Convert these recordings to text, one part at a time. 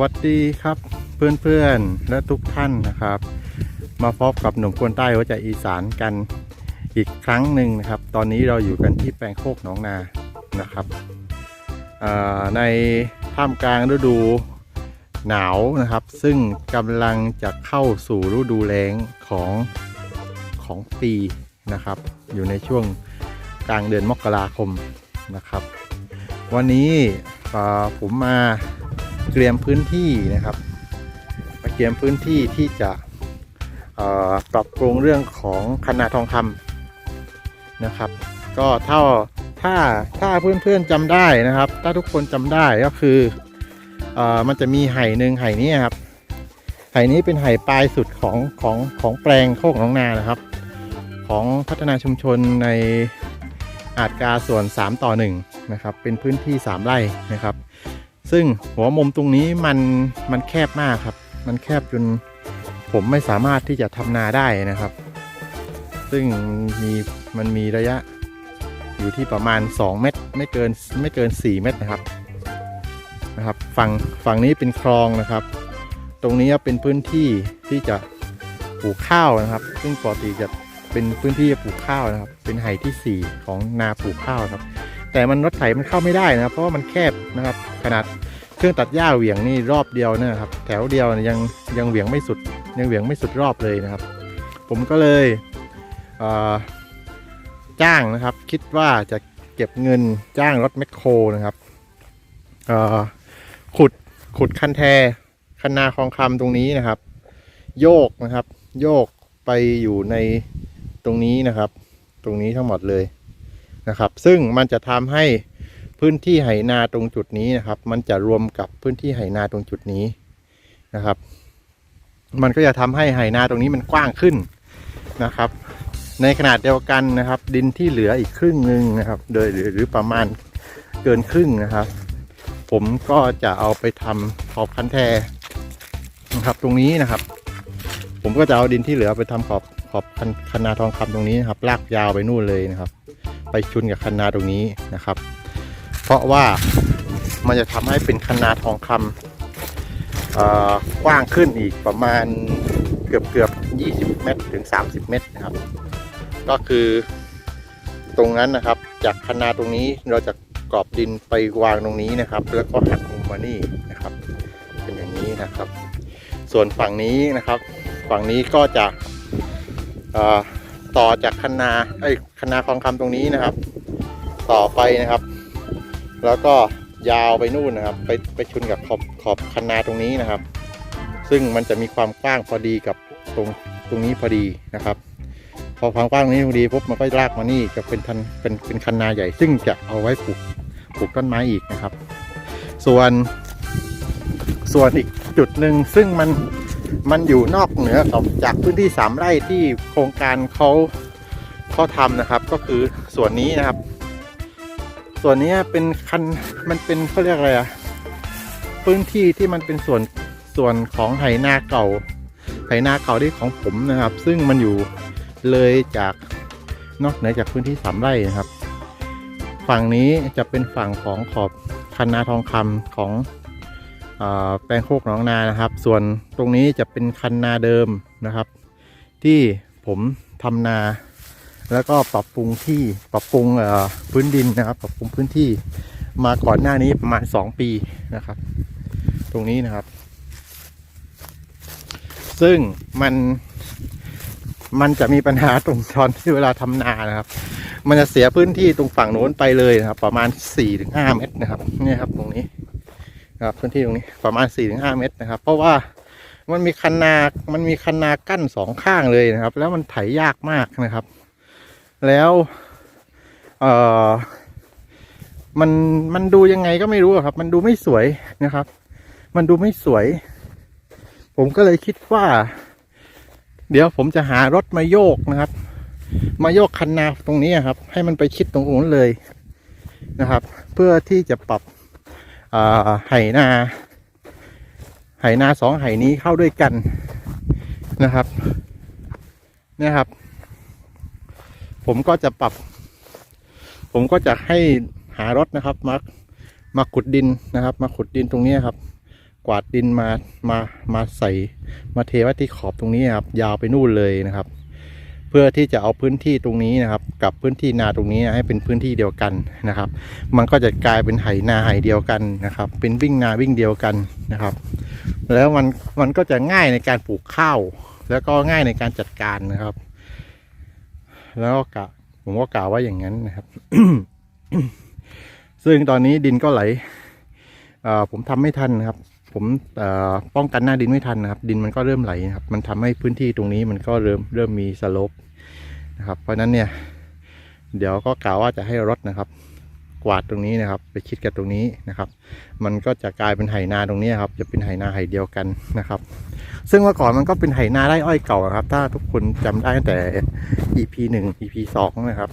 วัสดีครับเพื่อนๆและทุกท่านนะครับ มาพบกับหนุ่มคนใต้หัวใจอีสานกันอีกครั้งหนึ่งนะครับ ตอนนี้เราอยู่กันที่แปลงโคกหนองนานะครับในท่ามกลางฤดูหนาวนะครับ ซึ่งกำลังจะเข้าสู่ฤดูแล้งของของปีนะครับ อยู่ในช่วงกลางเดือนมกราคมนะครับ วันนี้ผมมา เตรียมพื้นที่นะครับมาเตรียมพื้นที่ที่จะเอ่อปรับปรุงเรื่องของคณะทองคำนะครับ ก็เท่าถ้าถ้าเพื่อนๆจำได้นะครับ ถ้าทุกคนจำได้ก็คืออมันจะมีไห่หนึ่งไห่นี้ครับไห่นี้เป็นไห่ปลายสุดของของของแปลงโคกหนองนานะครับ ของพัฒนาชุมชนในอาจกาส่วน 3 ต่อ1นะครับเป็นพื้นที่ 3 ไร่นะครับ ซึ่งหัวมุมตรงนี้มันมันแคบมากครับ มันแคบจนผมไม่สามารถที่จะทำนาได้นะครับ ซึ่งมีมันมีระยะอยู่ที่ประมาณ 2 เมตรไม่เกินไม่เกิน 4 เมตรนะครับนะครับฝั่งฝั่งนี้เป็นคลองนะครับ ตรงนี้เป็นพื้นที่ที่จะปลูกข้าวนะครับ ซึ่งปกติจะเป็นพื้นที่ปลูกข้าวนะครับ เป็นไห่ที่ 4 ของนาปลูกข้าวครับ แต่มันรถไถมันเข้าไม่ได้นะครับ เพราะว่ามันแคบนะครับ ขนาดเครื่องตัดหญ้าเหวี่ยงนี่รอบเดียวนะครับ แถวเดียวยังยังเหวี่ยงไม่สุด ยังเหวี่ยงไม่สุดรอบเลยนะครับ ผมก็เลยเจ้างนะครับ คิดว่าจะเก็บเงินจ้างรถแมคโครนะครับขุดขุดคันแทคันนาคลองคำตรงนี้นะครับ โยกนะครับ โยกไปอยู่ในตรงนี้นะครับ ตรงนี้ทั้งหมดเลย นะครับ ซึ่งมันจะทำให้พื้นที่ไหนาตรงจุดนี้นะครับ มันจะรวมกับพื้นที่ไหนาตรงจุดนี้นะครับ มันก็จะทำให้ไหนาตรงนี้มันกว้างขึ้นนะครับ ในขนาดเดียวกันนะครับ ดินที่เหลืออีกครึ่งหนึ่งนะครับ โดยหรือประมาณเกินครึ่งนะครับ ผมก็จะเอาไปทำขอบคันแทนะครับตรงนี้นะครับ ผมก็จะเอาดินที่เหลือไปทำขอบขอบคันนาทองคำตรงนี้นะครับลากยาวไปนู่นเลยนะครับ ไปชุนกับคันนาตรงนี้นะครับ เพราะว่ามันจะทำให้เป็นคันนาทองคำเอ่อกว้างขึ้นอีกประมาณเกือบเกือบ20 เมตรถึง 30 เมตรนะครับ ก็คือตรงนั้นนะครับ จากคันนาตรงนี้เราจะกรอบดินไปวางตรงนี้นะครับ แล้วก็หักมุมมานี่นะครับ เป็นอย่างนี้นะครับ ส่วนฝั่งนี้นะครับ ฝั่งนี้ก็จะอ่อ ต่อจากคันนาไอ้คันนาคลองคำตรงนี้นะครับ ต่อไปนะครับ แล้วก็ยาวไปนู่นนะครับ ไปไปชนกับขอบขอบคันนาตรงนี้นะครับ ซึ่งมันจะมีความกว้างพอดีกับตรงตรงนี้พอดีนะครับ พอความกว้างตรงนี้พอดีปุ๊บมันก็ลากมานี่จะเป็นทันเป็นเป็นคันนาใหญ่ ซึ่งจะเอาไว้ปลูกปลูกต้นไม้อีกนะครับ ส่วนส่วนอีกจุดหนึ่งซึ่งมัน มันอยู่นอกเหนือของจากพื้นที่สามไร่ที่โครงการเขาเขาทำนะครับ ก็คือส่วนนี้นะครับ ส่วนนี้เป็นคันมันเป็นเขาเรียกอะไรอะพื้นที่ที่มันเป็นส่วนส่วนของไหนาเก่าไหนาเก่าที่ของผมนะครับ ซึ่งมันอยู่เลยจากนอกเหนือจากพื้นที่สามไร่นะครับ ฝั่งนี้จะเป็นฝั่งของขอบคันนาทองคำของ แปลงโคกหนองนานะครับ ส่วนตรงนี้จะเป็นคันนาเดิมนะครับ ที่ผมทำนา แล้วก็ปรับปรุงที่ปรับปรุงพื้นดินนะครับ ปรับปรุงพื้นที่มาก่อนหน้านี้ประมาณ 2 ปีนะครับ ตรงนี้นะครับ ซึ่งมันมันจะมีปัญหาตรงตอนที่เวลาทำนานะครับ มันจะเสียพื้นที่ตรงฝั่งโน้นไปเลยนะครับ ประมาณ4-5เมตรนะครับ นี่ครับตรงนี้ นะครับพื้นที่ตรงนี้ประมาณ 4-5 เมตรนะครับ เพราะว่ามันมีคันนา มันมีคันนากั้นสองข้างเลยนะครับ แล้วมันไถยากมากนะครับ แล้วเออมันมันดูยังไงก็ไม่รู้ครับ มันดูไม่สวยนะครับ มันดูไม่สวย ผมก็เลยคิดว่า เดี๋ยวผมจะหารถมาโยกนะครับ มาโยกคันนาตรงนี้ครับ ให้มันไปชิดตรงนู้นเลยนะครับ เพื่อที่จะปรับ ไหนาไหนาสองไหนี้เข้าด้วยกันนะครับเนี่ยครับ ผมก็จะปรับ ผมก็จะให้หารถนะครับมามาขุดดินนะครับ มาขุดดินตรงนี้ครับ กวาดดินมามามาใส่มาเทไว้ที่ขอบตรงนี้ครับ ยาวไปนู่นเลยนะครับ พื่อที่จะเอาพื้นที่ตรงนี้นะครับ กับพื้นที่นาตรงนี้ให้เป็นพื้นที่เดียวกันนะครับ มันก็จะกลายเป็นไหนาไหเดียวกันนะครับ เป็นวิ่งนาวิ่งเดียวกันนะครับ แล้วมันมันก็จะง่ายในการปลูกข้าว แล้วก็ง่ายในการจัดการนะครับ แล้วก็กะผมก็กล่าวว่าอย่างนั้นนะครับ ซึ่งตอนนี้ดินก็ไหลผมทำไม่ทันนะครับ ผมป้องกันหน้าดินไม่ทันนะครับ ดินมันก็เริ่มไหลนะครับ มันทำให้พื้นที่ตรงนี้มันก็เริ่มเริ่มมีสโลปนะครับ เพราะฉะนั้นเนี่ย เดี๋ยวก็กล่าวว่าจะให้รถนะครับ กวาดตรงนี้นะครับ ไปชิดกับตรงนี้นะครับ มันก็จะกลายเป็นไหนาตรงนี้ครับ จะเป็นไหนาไหเดียวกันนะครับ ซึ่งเมื่อก่อนมันก็เป็นไหนาไร่อ้อยเก่าครับ ถ้าทุกคนจำได้ตั้งแต่ EP หนึ่ง EP สองนะครับ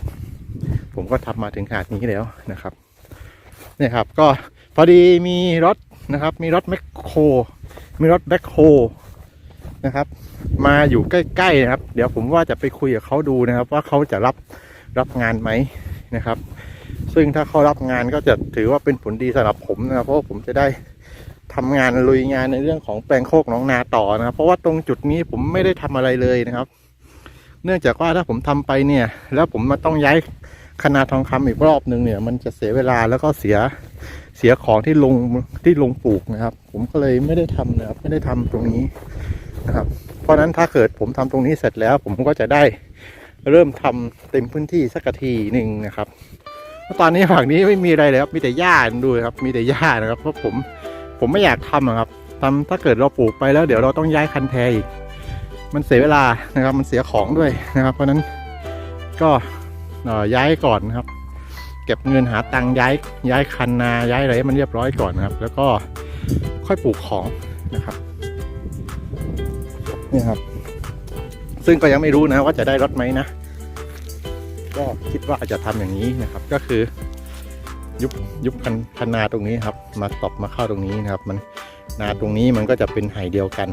ผมก็ทำมาถึงขนาดนี้แล้วนะครับเนี่ยครับ ก็พอดีมีรถ นะครับ มีรถแมคโครมีรถแบ็คโฮนะครับ มาอยู่ใกล้ๆนะครับ เดี๋ยวผมว่าจะไปคุยกับเขาดูนะครับ ว่าเขาจะรับรับงานไหมนะครับ ซึ่งถ้าเขารับงานก็จะถือว่าเป็นผลดีสำหรับผมนะครับ เพราะผมจะได้ทำงานลุยงานในเรื่องของแปลงโคกหน้องนาต่อนะครับ เพราะว่าตรงจุดนี้ผมไม่ได้ทำอะไรเลยนะครับ เนื่องจากว่าถ้าผมทำไปเนี่ย แล้วผมมาต้องย้ายคณะทองคำอีกรอบหนึ่งเนี่ย มันจะเสียเวลาแล้วก็เสีย เสียของที่ลงที่ลงปลูกนะครับ ผมก็เลยไม่ได้ทำนะครับ ไม่ได้ทำตรงนี้นะครับ เพราะฉะนั้นถ้าเกิดผมทำตรงนี้เสร็จแล้ว ผมก็จะได้เริ่มทำเต็มพื้นที่สักทีหนึ่งนะครับเพราะตอนนี้ฝั่งนี้ไม่มีอะไรเลยครับมีแต่หญ้าดูครับ มีแต่หญ้านะครับเพราะผมผมไม่อยากทำอะครับทำถ้าเกิดเราปลูกไปแล้ว เดี๋ยวเราต้องย้ายคันแทอีกมันเสียเวลานะครับ มันเสียของด้วยนะครับ เพราะฉะนั้นก็ย้ายก่อนนะครับ ก็บเงินหาตังค์ย้ายย้ายคันนาย้ายอะไรมันเรียบร้อยก่อนนะครับ แล้วก็ค่อยปลูกของนะครับนี่ครับ ซึ่งก็ยังไม่รู้นะว่าจะได้รถไหมนะ ก็คิดว่าอาจจะทำอย่างนี้นะครับ ก็คือ ยุบยุบคันคันนาตรงนี้ครับ มาตบมาเข้าตรงนี้นะครับ มันนาตรงนี้มันก็จะเป็นไหเดียวกัน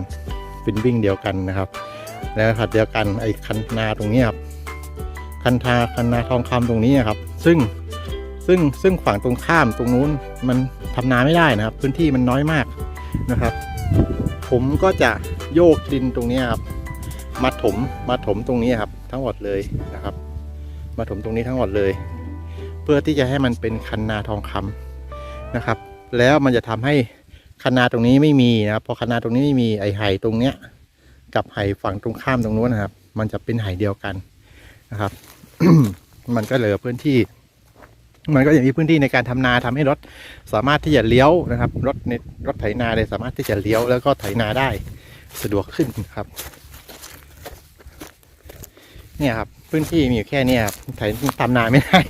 เป็นวิ่งเดียวกันนะครับ แล้วขัดเดียวกันไอ้คันนาตรงนี้ครับคันทาคันนาทองคำตรงนี้ครับ ซึ่ง ซึ่งซึ่งฝั่งตรงข้ามตรงนู้นมันทำนาไม่ได้นะครับ พื้นที่มันน้อยมากนะครับ ผมก็จะโยกดินตรงนี้ครับมาถมมาถมตรงนี้ครับ ทั้งหมดเลยนะครับ มาถมตรงนี้ทั้งหมดเลย เพื่อที่จะให้มันเป็นคันนาทองคำนะครับ แล้วมันจะทำให้คันนาตรงนี้ไม่มีนะครับพอคันนาตรงนี้ไม่มีไอไห่ตรงเนี้ย กับไหฝั่งตรงข้ามตรงนู้นนะครับ มันจะเป็นไหเดียวกันนะครับ มันก็เหลือพื้นที่ มันก็จะมีพื้นที่ในการทำนาทำให้รถสามารถที่จะเลี้ยวนะครับ รถในรถไถนาเลยสามารถที่จะเลี้ยวแล้วก็ไถนาได้สะดวกขึ้นครับ เนี่ยครับ พื้นที่มีอยู่แค่นี้ครับไถทำนาไม่ได้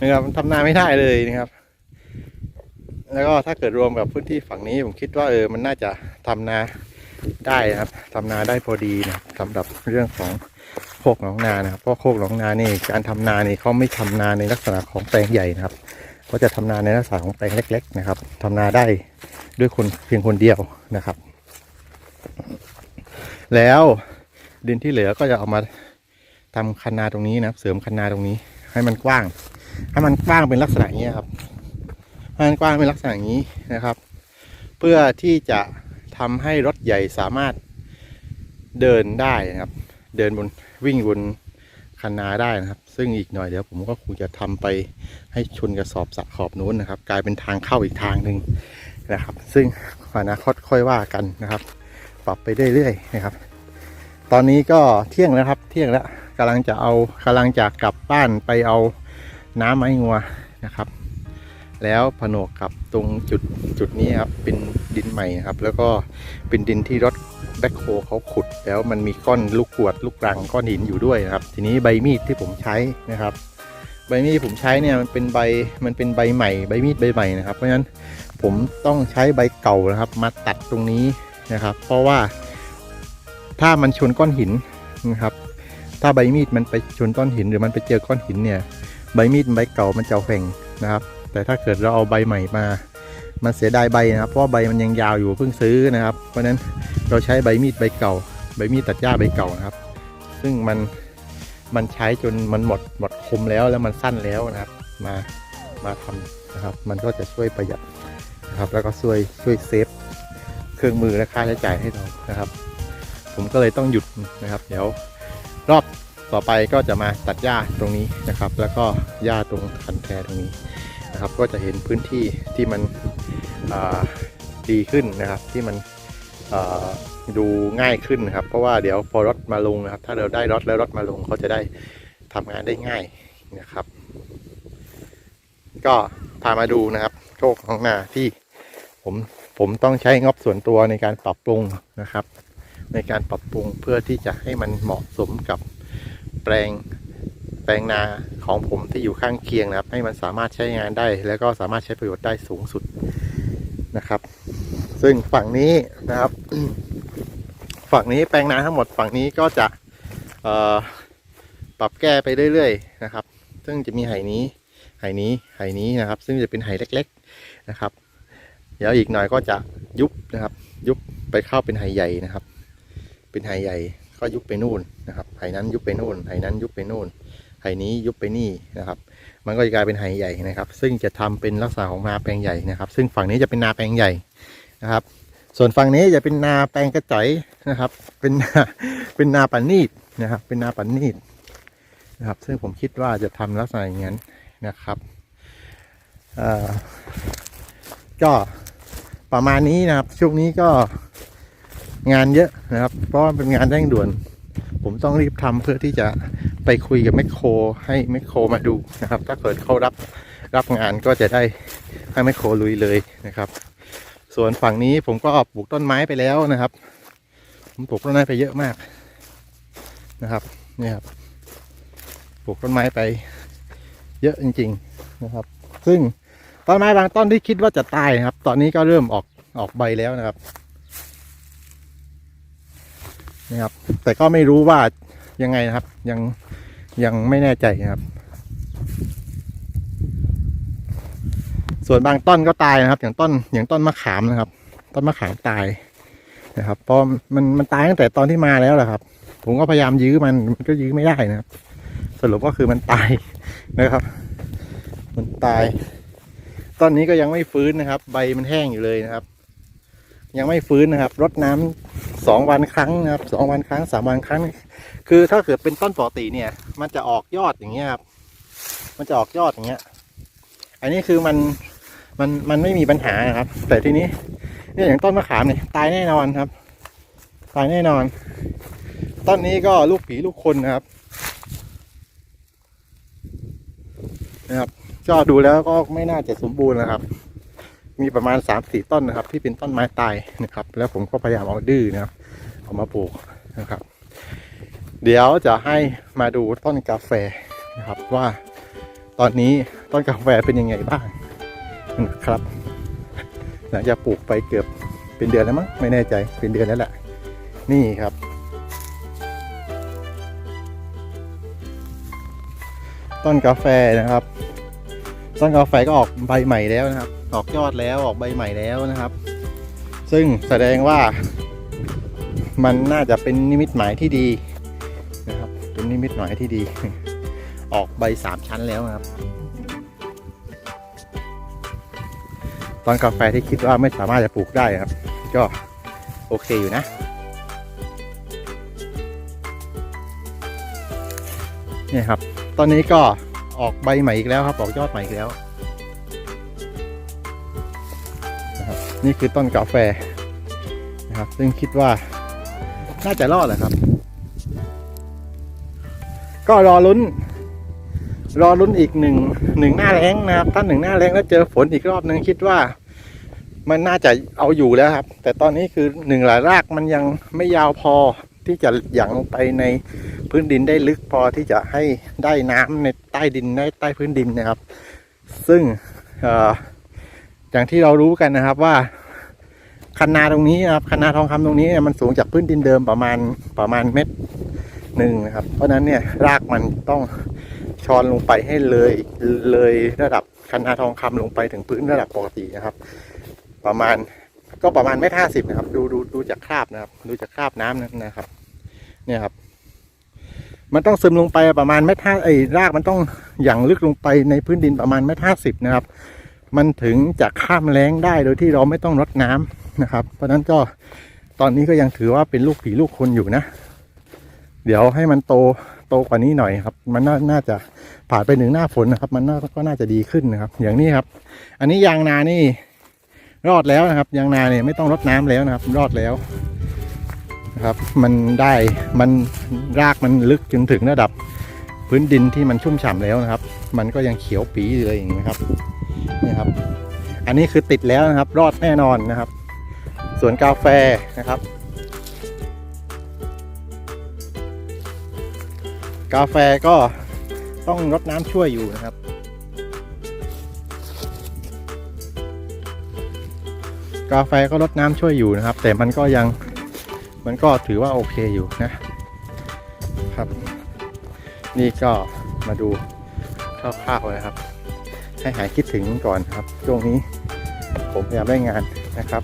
นะครับทำนาไม่ได้เลยนะครับ แล้วก็ถ้าเกิดรวมกับพื้นที่ฝั่งนี้ผมคิดว่าเออมันน่าจะทำนาได้นะครับทำนาได้พอดีนะสำหรับเรื่องของ กหนองนานะครับเพราะโคกหนองนานี่การทำนานี่เขาไม่ทำนาในลักษณะของแปลงใหญ่นะครับเขาจะทำนาในลักษณะของแปลงเล็ก ๆ นะครับทำนาได้ด้วยคนเพียงคนเดียวนะครับ แล้วดินที่เหลือก็จะเอามาทำคันนาตรงนี้นะครับเสริมคันนาตรงนี้ ให้มันกว้าง ให้มันกว้างเป็นลักษณะนี้ครับให้มันกว้างเป็นลักษณะนี้นะครับ เพื่อที่จะทำให้รถใหญ่สามารถเดินได้นะครับ เดินบนวิ่งบนคันนาได้นะครับ ซึ่งอีกหน่อยเดี๋ยวผมก็คงจะทำไปให้ชนกระสอบสะขอบนู้นนะครับ กลายเป็นทางเข้าอีกทางหนึ่งนะครับ ซึ่งอนาคตค่อยว่ากันนะครับ ปรับไปเรื่อยๆนะครับ ตอนนี้ก็เที่ยงแล้วครับ เที่ยงแล้วกำลังจะเอากำลังจะกลับบ้านไปเอาน้ำไม้งัวนะครับ แล้วผนวกกับตรงจุดจุดนี้ครับเป็นดินใหม่ครับ แล้วก็เป็นดินที่รถ แบ็คโฮเขาขุดแล้วมันมีก้อนลูกกวดลูกรังก้อนหินอยู่ด้วยนะครับ ทีนี้ใบมีดที่ผมใช้นะครับ ใบมีดผมใช้เนี่ยมันเป็นใบมันเป็นใบใหม่ใบมีดใบใหม่นะครับเพราะฉะนั้นผมต้องใช้ใบเก่านะครับ มาตัดตรงนี้นะครับ เพราะว่าถ้ามันชนก้อนหินนะครับ ถ้าใบมีดมันไปชนก้อนหินหรือมันไปเจอก้อนหินเนี่ย ใบมีดใบเก่ามันจะแหว่งนะครับ แต่ถ้าเกิดเราเอาใบใหม่มา มันเสียดายใบนะครับ เพราะใบมันยังยาวอยู่เพิ่งซื้อนะครับ เพราะฉะนั้นเราใช้ใบมีดใบเก่า ใบมีดตัดหญ้าใบเก่านะครับ ซึ่งมันมันใช้จนมันหมดหมดคมแล้วแล้วมันสั้นแล้วนะครับ มามาทำนะครับ มันก็จะช่วยประหยัดนะครับ แล้วก็ช่วยช่วยเซฟเครื่องมือและค่าใช้จ่ายให้เรานะครับ ผมก็เลยต้องหยุดนะครับ เดี๋ยวรอบต่อไปก็จะมาตัดหญ้าตรงนี้นะครับ แล้วก็หญ้าตรงคันแทตรงนี้นะครับ ก็จะเห็นพื้นที่ที่มัน ดีขึ้นนะครับ ที่มันดูง่ายขึ้นนะครับ เพราะว่าเดี๋ยวพอรถมาลงนะครับ ถ้าเราได้รถแล้วรถมาลงเขาจะได้ทำงานได้ง่ายนะครับ ก็พามาดูนะครับ โชคของนาที่ผมผมต้องใช้งบส่วนตัวในการปรับปรุงนะครับ ในการปรับปรุงเพื่อที่จะให้มันเหมาะสมกับแปลงแปลงนาของผมที่อยู่ข้างเคียงนะครับ ให้มันสามารถใช้งานได้ แล้วก็สามารถใช้ประโยชน์ได้สูงสุด นะครับ ซึ่งฝั่งนี้นะครับ ฝั่งนี้แปลงนาทั้งหมดฝั่งนี้ก็จะปรับแก้ไปเรื่อยๆนะครับ ซึ่งจะมีไหนี้ไหนี้ไหนี้นะครับ ซึ่งจะเป็นไหเล็ก ๆนะครับ เดี๋ยวอีกหน่อยก็จะยุบนะครับ ยุบไปเข้าเป็นไหใหญ่นะครับ เป็นไหใหญ่ก็ยุบไปนู่นนะครับไหนั้นยุบไปนู่นไหนั้นยุบไปนู่น ไหนี้ยุบไปนี่นะครับ มันก็จะกลายเป็นไหใหญ่นะครับ ซึ่งจะทำเป็นลักษณะของนาแปลงใหญ่นะครับ ซึ่งฝั่งนี้จะเป็นนาแปลงใหญ่นะครับ ส่วนฝั่งนี้จะเป็นนาแปลงกระจ๋อยนะครับ เป็นนาเป็นนาปันนีดนะครับ เป็นนาปันนีดนะครับ ซึ่งผมคิดว่าจะทำลักษณะอย่างนั้นนะครับก็ประมาณนี้นะครับ ช่วงนี้ก็งานเยอะนะครับ เพราะว่าเป็นงานเร่งด่วน ผมต้องรีบทำเพื่อที่จะไปคุยกับแมคโครให้แมคโครมาดูนะครับ ถ้าเกิดเขารับรับงานก็จะได้ให้แมคโครลุยเลยนะครับ ส่วนฝั่งนี้ผมก็ปลูกต้นไม้ไปแล้วนะครับ ผมปลูกต้นไม้ไปเยอะมากนะครับนี่ครับปลูกต้นไม้ไปเยอะจริง ๆนะครับ ซึ่งต้นไม้บางต้นที่คิดว่าจะตายนะครับ ตอนนี้ก็เริ่มออกออกใบแล้วนะครับ นี่ครับ แต่ก็ไม่รู้ว่ายังไงนะครับ ยังยังไม่แน่ใจนะครับ ส่วนบางต้นก็ตายนะครับ อย่างต้นอย่างต้นมะขามนะครับ ต้นมะขามตายนะครับเพราะมันมันตายตั้งแต่ตอนที่มาแล้วแหละครับ ผมก็พยายามยื้อมันมันก็ยื้อไม่ได้นะครับ สรุปก็คือมันตายนะครับ มันตายต้นนี้ก็ยังไม่ฟื้นนะครับ ใบมันแห้งอยู่เลยนะครับ ยังไม่ฟื้นนะครับรดน้ำ สองวันครั้งนะครับสองวันครั้งสามวันครั้ง คือถ้าเกิดเป็นต้นปกติเนี่ย มันจะออกยอดอย่างเงี้ยครับมันจะออกยอดอย่างเงี้ย อันนี้คือมันมันมันไม่มีปัญหานะครับ แต่ทีนี้เนี่ยอย่างต้นมะขามเนี่ยตายแน่นอนครับ ตายแน่นอน ต้นนี้ก็ลูกผีลูกคนนะครับนะครับก็ดูแล้วก็ไม่น่าจะสมบูรณ์นะครับ มีประมาณสามสี่ต้นนะครับ ที่เป็นต้นไม้ตายนะครับ แล้วผมก็พยายามเอาดื้อนะครับเอามาปลูกนะครับ เดี๋ยวจะให้มาดูต้นกาแฟนะครับว่าตอนนี้ต้นกาแฟเป็นยังไงบ้างนะครับหลังจากปลูกไปเกือบเป็นเดือนแล้วมั้งไม่แน่ใจเป็นเดือนแล้วแหละนี่ครับ ต้นกาแฟนะครับ ต้นกาแฟก็ออกใบใหม่แล้วนะครับ ออกยอดแล้วออกใบใหม่แล้วนะครับ ซึ่งแสดงว่ามันน่าจะเป็นนิมิตหมายที่ดีนะครับ เป็นนิมิตหมายที่ดี ออกใบสามชั้นแล้วครับ ตอนกาแฟที่คิดว่าไม่สามารถจะปลูกได้ครับ ก็โอเคอยู่นะเนี่ยครับ ตอนนี้ก็ ออกใบใหม่อีกแล้วครับ ออกยอดใหม่อีกแล้วนะครับนี่คือต้นกาแฟนะครับ ซึ่งคิดว่าน่าจะรอดแหละครับ ก็รอลุ้น รอลุ้นอีกหนึ่งหนึ่งหน้าแรงนะครับถ้าหนึ่งหน้าแรงแล้วเจอฝนอีกรอบหนึ่งคิดว่ามันน่าจะเอาอยู่แล้วครับ แต่ตอนนี้คือหนึ่งหลายรากมันยังไม่ยาวพอ ที่จะหยั่งลงไปในพื้นดินได้ลึกพอที่จะให้ได้น้ำในใต้ดินในใต้พื้นดินนะครับ ซึ่งออย่างที่เรารู้กันนะครับว่าคันนาตรงนี้นะครับคันนาทองคำตรงนี้มันสูงจากพื้นดินเดิมประมาณประมาณเม็ดหนึ่งนะครับ เพราะฉะนั้นเนี่ยรากมันต้องชอนลงไปให้เลยเลยระดับคันนาทองคำลงไปถึงพื้นระดับปกตินะครับ ประมาณก็ประมาณไม่ห้าสิบนะครับ ดูดูดูจากคราบนะครับ ดูจากคราบน้ำนั้นนะครับ เนี่ยครับ มันต้องซึมลงไปประมาณเมตรห้าไอ้รากมันต้องอย่างลึกลงไปในพื้นดินประมาณเมตรห้าสิบนะครับ มันถึงจะข้ามแรงได้โดยที่เราไม่ต้องรดน้นะครับ เพราะฉะนั้นก็ตอนนี้ก็ยังถือว่าเป็นลูกผีลูกคนอยู่นะ เดี๋ยวให้มันโตโตกว่านี้หน่อยครับ มันน่านาจะผ่านไปหนึ่งหน้าฝนนะครับ มันน่าก็น่าจะดีขึ้นนะครับ อย่างนี้ครับ อันนี้ยางนานี่ รอดแล้วนะครับ ยางนาเนี่ยไม่ต้องรดน้ำแล้วนะครับ รอดแล้ว นะครับ มันได้มันรากมันลึกจนถึงระดับพื้นดินที่มันชุ่มฉ่ำแล้วนะครับ มันก็ยังเขียวปีอยู่เลยอย่างนี้ครับนี่ครับ อันนี้คือติดแล้วนะครับ รอดแน่นอนนะครับส่วนกาแฟนะครับ กาแฟก็ต้องรดน้ำช่วยอยู่นะครับ กาแฟก็รดน้ำช่วยอยู่นะครับ แต่มันก็ยัง มันก็ถือว่าโอเคอยู่นะครับ นี่ก็มาดูคร่าวๆนะครับ ให้หายคิดถึงก่อนครับ ช่วงนี้ผมพยายามได้งานนะครับ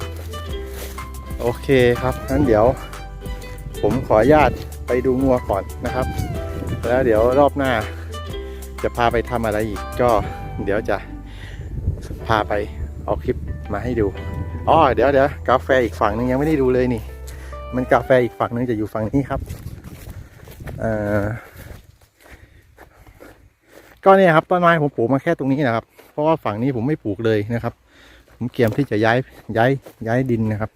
โอเคครับงั้นเดี๋ยว ผมขออนุญาตไปดูงัวก่อนนะครับ แล้วเดี๋ยวรอบหน้า จะพาไปทำอะไรอีกก็เดี๋ยวจะพาไปเอาคลิปมาให้ดูอ๋อเดี๋ยวเดี๋ยวกาแฟอีกฝั่งนึงยังไม่ได้ดูเลยนี่ มันกาแฟอีกฝั่งนึงจะอยู่ฝั่งนี้ครับเอ่อก็เนี่ยครับต้นไม้ผมปลูกมาแค่ตรงนี้นะครับ เพราะว่าฝั่งนี้ผมไม่ปลูกเลยนะครับ ผมเกียมที่จะย้ายย้ายย้ายดินนะครับ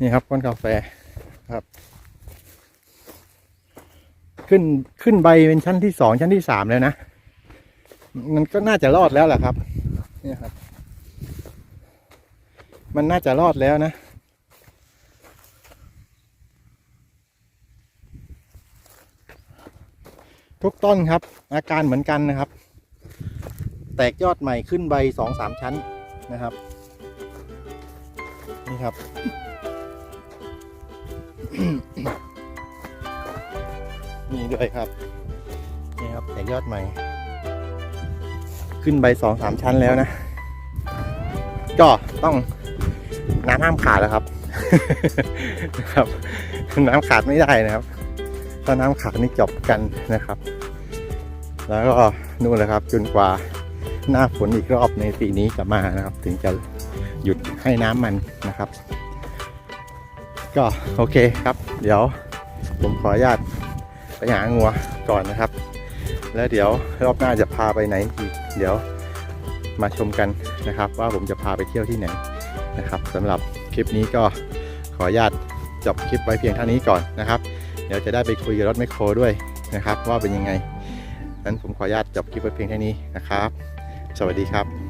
นี่ครับต้นกาแฟครับ ขึ้นขึ้นใบเป็นชั้นที่สองชั้นที่สามแล้วนะ มันก็น่าจะรอดแล้วแหละครับ เนี่ยครับ มันน่าจะรอดแล้วนะ ทุกต้นครับ อาการเหมือนกันนะครับ แตกยอดใหม่ขึ้นใบสองสามชั้นนะครับ นี่ครับ นี่ด้วยครับ นี่ครับ แตกยอดใหม่ ขึ้นใบสองสามชั้นแล้วนะก็ต้องน้ำห้ามขาดแล้วครับนะครับ น้ำขาดไม่ได้นะครับถ้าน้ำขาดนี่จบกันนะครับ แล้วก็นู่นเลยครับจนกว่าหน้าฝนอีกรอบในปีนี้จะมานะครับ ถึงจะหยุดให้น้ำมันนะครับ ก็โอเคครับ เดี๋ยวผมขออนุญาตไปหางัวก่อนนะครับ แล้วเดี๋ยวรอบหน้าจะพาไปไหนอีกเดี๋ยวมาชมกันนะครับ ว่าผมจะพาไปเที่ยวที่ไหนนะครับสำหรับคลิปนี้ก็ขออนุญาตจบคลิปไว้เพียงเท่านี้ก่อนนะครับ เดี๋ยวจะได้ไปคุยกับรถแมคโครด้วยนะครับ ว่าเป็นยังไง นั้นผมขออนุญาตจบคลิปไว้เพียงเท่านี้นะครับ สวัสดีครับ